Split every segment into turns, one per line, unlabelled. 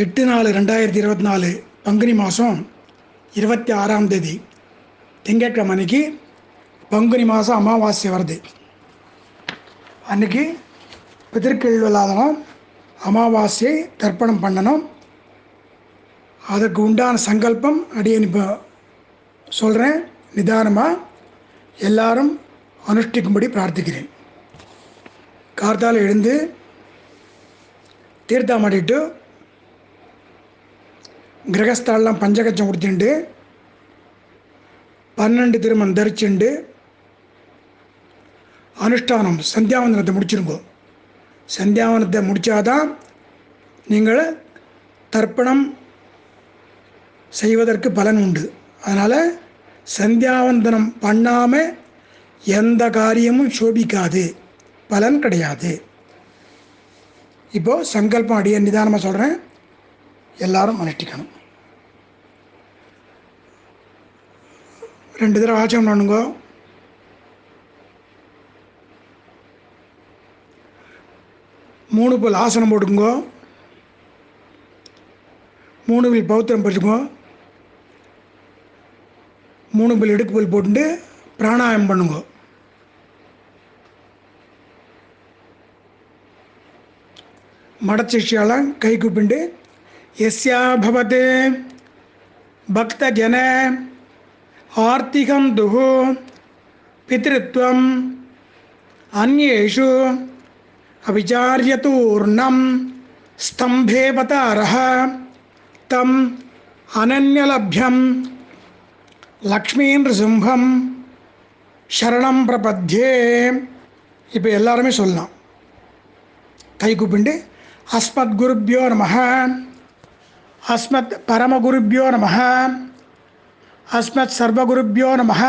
எட்டு நாலு ரெண்டாயிரத்தி இருபத்தி நாலு பங்குனி மாதம் இருபத்தி ஆறாம் தேதி. திங்கட்கிழமை அன்னைக்கு பங்குனி மாதம் அமாவாசை வருது. அன்னைக்கு பிதற்கேள்வி இல்லாதவன் அமாவாசையை தர்ப்பணம் பண்ணணும். அதற்கு உண்டான சங்கல்பம் அடியேன் இப்போ சொல்கிறேன் நிதானமாக எல்லாரும் அனுஷ்டிக்கும்படி பிரார்த்திக்கிறேன். கார்த்தால் எழுந்து தீர்த்தமாடிட்டு கிரகஸ்தாலெலாம் பஞ்சகச்சம் கொடுத்துண்டு பன்னெண்டு திருமணம் தரிச்சுண்டு அனுஷ்டானம் சந்தியாவந்தனத்தை முடிச்சிருங்கோ. சந்தியாவனத்தை முடித்தாதான் நீங்கள் தர்ப்பணம் செய்வதற்கு பலன் உண்டு. அதனால் சந்தியாவந்தனம் பண்ணாமல் எந்த காரியமும் சோபிக்காது. பலன் கிடையாது. இப்போது சங்கல்பம் அடிய நிதானமாக சொல்கிறேன் எல்லாரும் அனுஷ்டிக்கணும் ரெண்டு தடவை ஆச்சம் பண்ணுங்க. மூணு பல் ஆசனம் போட்டுக்குங்க. மூணு பில் பௌத்திரம் படிச்சுக்கோ மூணு பில் இடுக்கு பல் போட்டுட்டு பிராணாயம் பண்ணுங்க. மடச்சிஷ்யாலாம் கை கூப்பிண்டு எஸ்யா பவத் பக்தஜன ஆர்த்திகம் துகு பித்ருத்வம் அந்யேஷு அவிச்சாரியதூர்ணம் ஸ்தம்பேவதாரः தம் அனன்யலப்யம் லக்ஷ்மீந்திரசிம்ஹம் சரணம் பிரபத்யே இப்போ எல்லாருமே சொல்லலாம் கை கூப்பிண்டு அஸ்மத் குருப்பியோ நம अस्मत् परमगुरुभ्यो नमः। अस्मत् सर्वगुरुभ्यो नमः।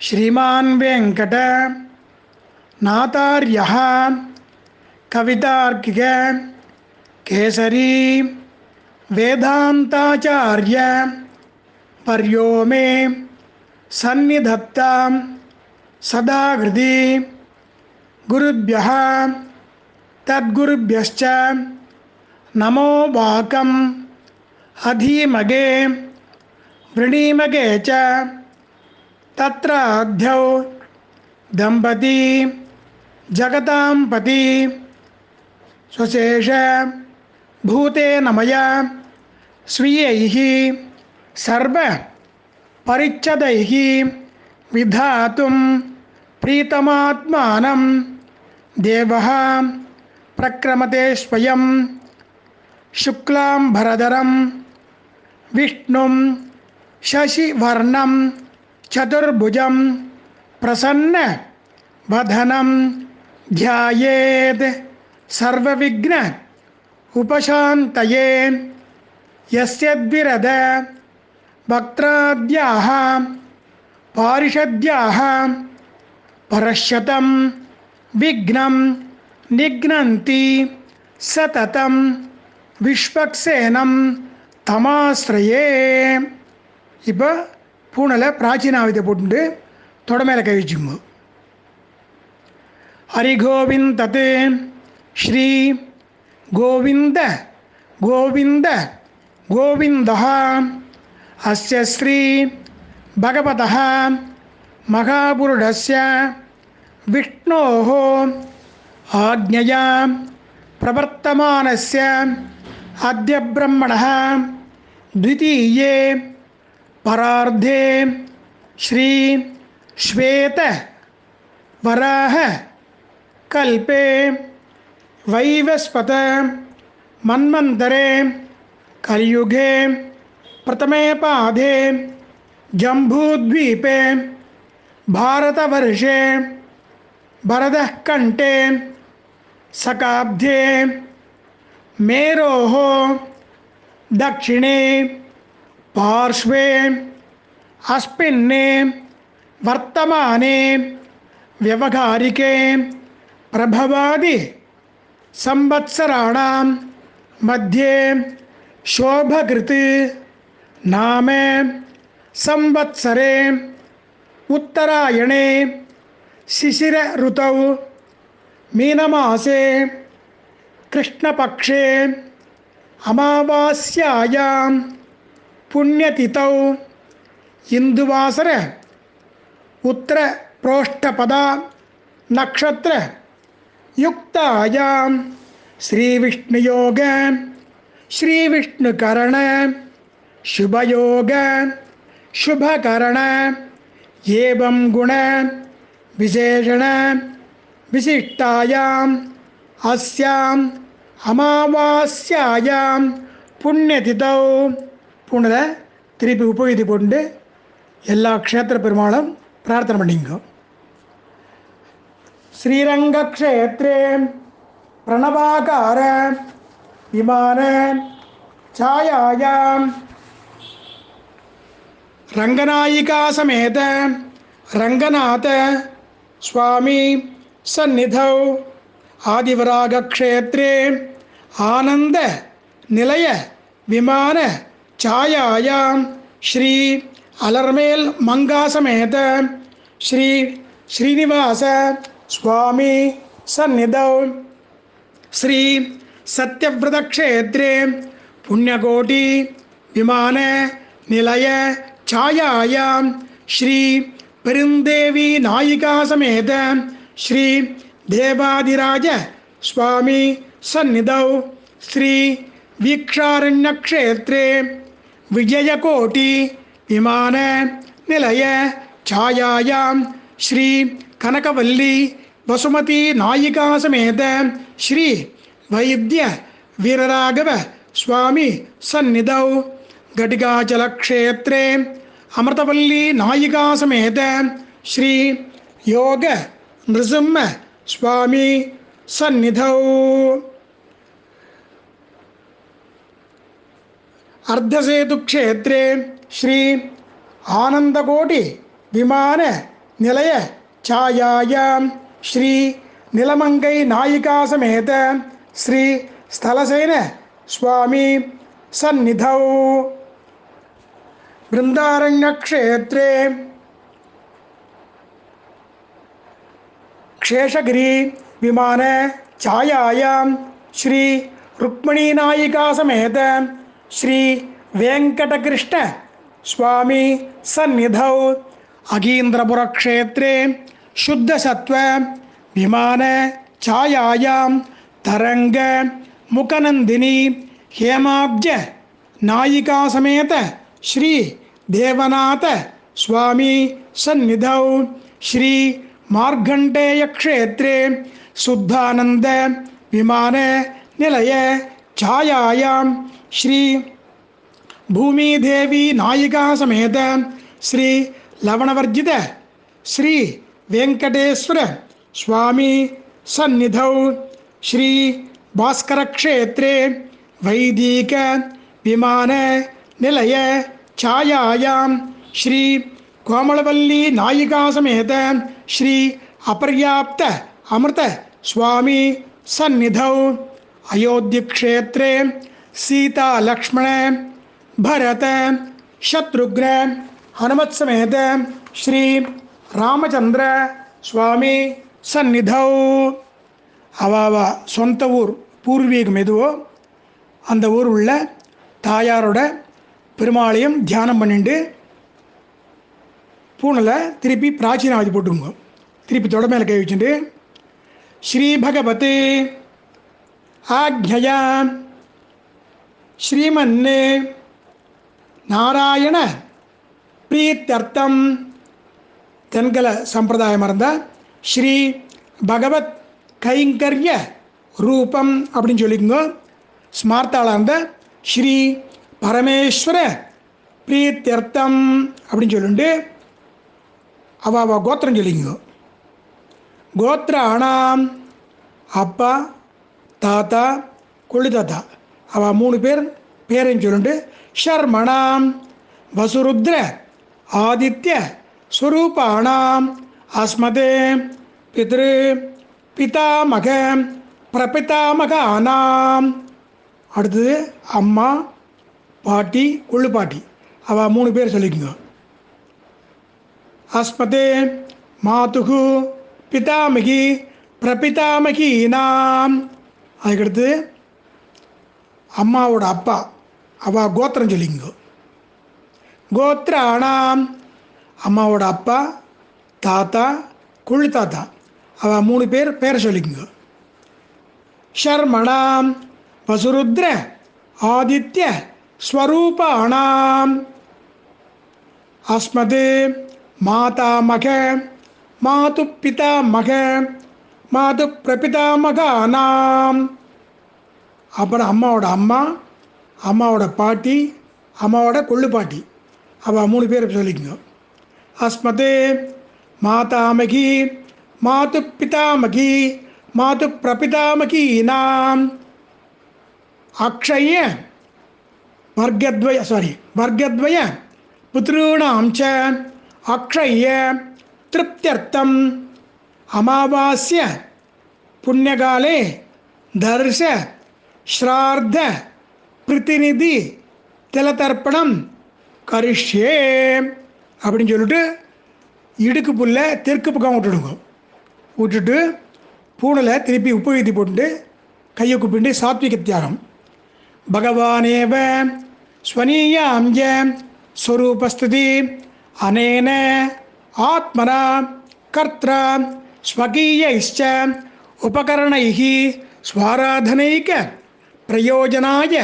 श्रीमान् वेङ्कट नातार्यः, कवितार्किक, केसरी, वेदान्ताचार्य पर्यो मे सन्निधत्ता सदा हृदि गुरुभ्यः, तद्गुरुभ्यश्च नमो वाकम्। अधीमगे। वृणीमगे च। तत्राध्यौ दम्पती। जगतां पति। स्वशेष। भूतेन मया स्वीयैः। सर्वपरिच्छदैः विधातुं। प्रीतमात्मानं। देवः। प्रक्रमते स्वयं शुक्लाम्भरधरं विष्णुं शशिवर्णं, चतुर्भुजं प्रसन्नवदनं ध्यायेत् सर्वविघ्न उपशान्तये। यस्य द्विरद वक्त्राद्याः, पारिषद्याः परश्यतं विघ्नं निघ्नन्ति सततं விஸ்வக்சேனம் தமாஸ்ரயே இப்போ பூனலை பிராச்சீனாவிதை போட்டு தொட மேலே கை வச்சுங்க ஹரிகோவிந்த் தத் ஸ்ரீ கோவிந்த கோவிந்த கோவிந்தः अस्य श्री भगवतः महापुरुषस्य विष्णोः आज्ञया प्रवर्तमानस्य अद्य ब्रह्मणः द्वितीये परार्धे श्री श्वेत वराह कल्पे वैवस्पत मन्वन्तरे कलियुगे प्रथमे पाधे जम्बूद्वीपे भारतवर्षे भरतः कण्ठे सकाब्धे मेरोः दक्षिणे, पार्श्वे, अस्मिन्ने, वर्तमाने, व्यवहारिके, प्रभवादि, संवत्सराणां मध्ये, शोभकृत्, नाम, संवत्सरे, उत्तरायणे, शिशिरऋतौ, मीनमासे कृष्णपक्षे अमावास्यायां पुण्यतिथौ हिन्दुवासर उत्तरप्रोष्ठपदा नक्षत्र युक्तायां श्रीविष्णुयोग, श्रीविष्णुकरण, शुभयोग, शुभकरण, एवं गुण, विशेषण, विशिष्टायां अस्याम् அமாவாஸ்யாயாம் புண்ணியதிதௌ புண்ணிய திருப்பி உபயோகித்து கொண்டு எல்லா க்ஷேத்திர பெருமாளும் பிரார்த்தனை பண்ணிங்க ஸ்ரீரங்கக்ஷேத்ரே பிரணவாகார விமான छायायां रङ्गनायिका समेत रङ्गनाथ स्वामी सन्निधौ ஆதிவராகக்ஷேத்ரே ஆனந்த நிலைய விமான சாயாயாம். ஸ்ரீ அலர்மேல் மங்காசமேத. ஸ்ரீ ஸ்ரீனிவாச சுவாமி சந்நிதௌ. ஸ்ரீ சத்யவிரதக்ஷேத்ரே புண்ணியகோட்டி விமான நிலைய சாயாயாம். ஸ்ரீ பெருந்தேவி நாயிகா ஸ்ரீ தேவாதிராஜ சுவாமி சந்நிதௌ ஸ்ரீ வீக்ஷாரண்யக்ஷேத்ரே விஜயகோட்டி விமான நிலைய ಛಾಯಾಂ ಶ್ರೀ ಕನಕವಲ್ಲಿ ವಸುಮತಿ ನಾಯಿಕಾ ಸಮೇತ ಶ್ರೀ ವೈದ್ಯ ವೀರರಾಘವ ಸ್ವಾಮಿ ಸನ್ನಿಧೌ ಘಟಿಕಾಚಲ ಕ್ಷೇತ್ರೇ ಅಮೃತವಲ್ಲಿ ನಾಯಿಕಾ ಸಮೇತ ಶ್ರೀ ಯೋಗ ನೃಸಿಂಹ स्वामी सन्निधौ। अर्धसेतुक्षेत्रे श्री आनन्दकोटि विमान निलय छायायां श्री निलमङ्गै नायिका समेत श्री स्थलसेन स्वामी सन्निधौ। बृन्दारण्यक्षेत्रे शेषगिरी विमान छायायां श्री रुक्मिणीनायिका समेत श्री वेङ्कटकृष्ण स्वामी सन्निधौ अगीन्द्रपुरक्षेत्रे शुद्धसत्त्व विमान छायायां तरङ्ग मुखनन्दिनी हेमाब्ज नायिका समेत श्री देवनाथ स्वामी सन्निधौ श्री मार्गण्डेयक्षेत्रे शुद्धानन्द, विमान, निलय, छायायां, श्री भूमिदेवी नायिका समेत श्री लवणवर्जित, श्री वेङ्कटेश्वर स्वामी सन्निधौ, श्री भास्करक्षेत्रे, वैदिक, विमान, निलय, छायायां, श्री கோமளவல்லி நாயிகாசமேத ஸ்ரீ அபர்யாப்த அமிர்த சுவாமி சந்நிதௌ. அயோத்தியக்ஷேத்திரே சீதா லக்ஷ்மண பரத சத்ருக்ன ஹனுமத் சமேத ஸ்ரீ ராமச்சந்திர சுவாமி சந்நிதௌ. அவாவா சொந்த ஊர் பூர்வீகம் எதுவோ அந்த ஊர் உள்ள தாயாரோட பெருமாளையும் தியானம் பண்ணிட்டு பூனில் திருப்பி பிராச்சீனாவதி போட்டுங்க திருப்பி தொட மேலே கை வச்சுட்டு ஸ்ரீ பகவதி ஆக்ஞயா ஸ்ரீமன் நாராயண பிரீத்தர்த்தம். தென்கல சம்பிரதாயமாக இருந்தால் ஸ்ரீ பகவத் கைங்கரிய ரூபம் அப்படின்னு சொல்லிக்கோங்க. ஸ்மார்த்தாளாக இருந்தால் ஸ்ரீ பரமேஸ்வர பிரீத்தியர்த்தம் அப்படின்னு சொல்லிட்டு அவள் அவள் கோத்திரம் சொல்லிங்கோ கோத்திர ஆனாம் அப்பா தாத்தா கொள்ளு தாத்தா அவள் மூணு பேர் பேரையும் சொல்லிட்டு ஷர்மணாம் வசுருத்ர ஆதித்ய ஸ்வரூபாணாம் அஸ்மதே பித்ரு பிதாமக பிரபிதாமக ஆனாம் அடுத்தது அம்மா பாட்டி கொள்ளு பாட்டி அவள் மூணு பேர் சொல்லிக்கோங்க அஸ்மதே மாதுகு பிதாமகி பிரபிதாமகி நாம் அதுக்கடுத்து அம்மாவோட அப்பா அவா கோத்திரம் சொல்லிங்க கோத்ராணாம் அம்மாவோட அப்பா தாத்தா குழு தாத்தா அவ மூணு பேர் பேரை சொல்லிக்கங்க ஷர்மணாம் வசுருத்ர ஆதித்ய ஸ்வரூபாணாம் அஸ்மதே மாதாமக மாது பிதாமக மாது பிரபிதாமகானாம் அப்புறம் அம்மாவோட அம்மா அம்மாவோட பாட்டி அம்மாவோட கொள்ளு பாட்டி. அவள் மூணு பேரை சொல்லிக்கங்க. அஸ்மதே மாதாமகி மாது பிதாமகி மாது பிரபிதாமகி நாம் அக்ஷய வர்க்கத்வய சாரி வர்க்கத்வய புத்ரூணாம் ச அக்ஷய திருப்தியர்த்தம். அமாவாஸ்ய புண்ணியகாலே தர்ஷ ஸ்ரார்த்த பிரதிநிதி திலதர்ப்பணம் கரிஷ்யே அப்படின்னு சொல்லிட்டு இடுக்கு புல்ல தெற்கு பக்கம் விட்டுடுங்க. விட்டுட்டு பூணில் திருப்பி உப்பு வீதி போட்டு கையை குப்பிண்டு சாத்விக தியாகம். பகவானேவ ஸ்வனீயாம்ய ஸ்வரூபஸ்துதி अनेन आत्मना कर्त्र स्वकीयैश्च उपकरणैः स्वाराधनैक प्रयोजनाय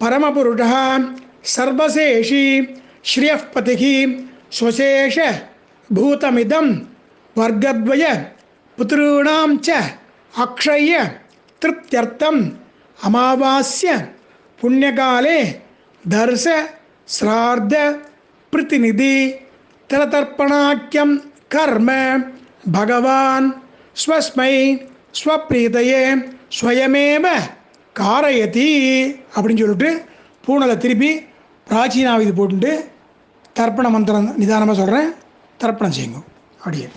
परमपुरुषः सर्वशेषी श्रियःपतिः स्वशेष भूतमिदं वर्गद्वय पुतॄणां च अक्षय्य तृप्त्यर्थम् अमावास्य पुण्यकाले दर्श श्राद्ध பிரதிநிதி திலதர்ப்பணாக்கியம் கர்ம. பகவான் ஸ்வஸ்மை ஸ்வப்ரீதையே ஸ்வயமேவ காரயதி அப்படின்னு சொல்லிட்டு பூனலை திருப்பி பிராச்சீனாவிது போட்டுட்டு தர்ப்பண மந்திரம் நிதானமாக சொல்கிறேன் தர்ப்பணம் செய்யுங்க. அப்படியே.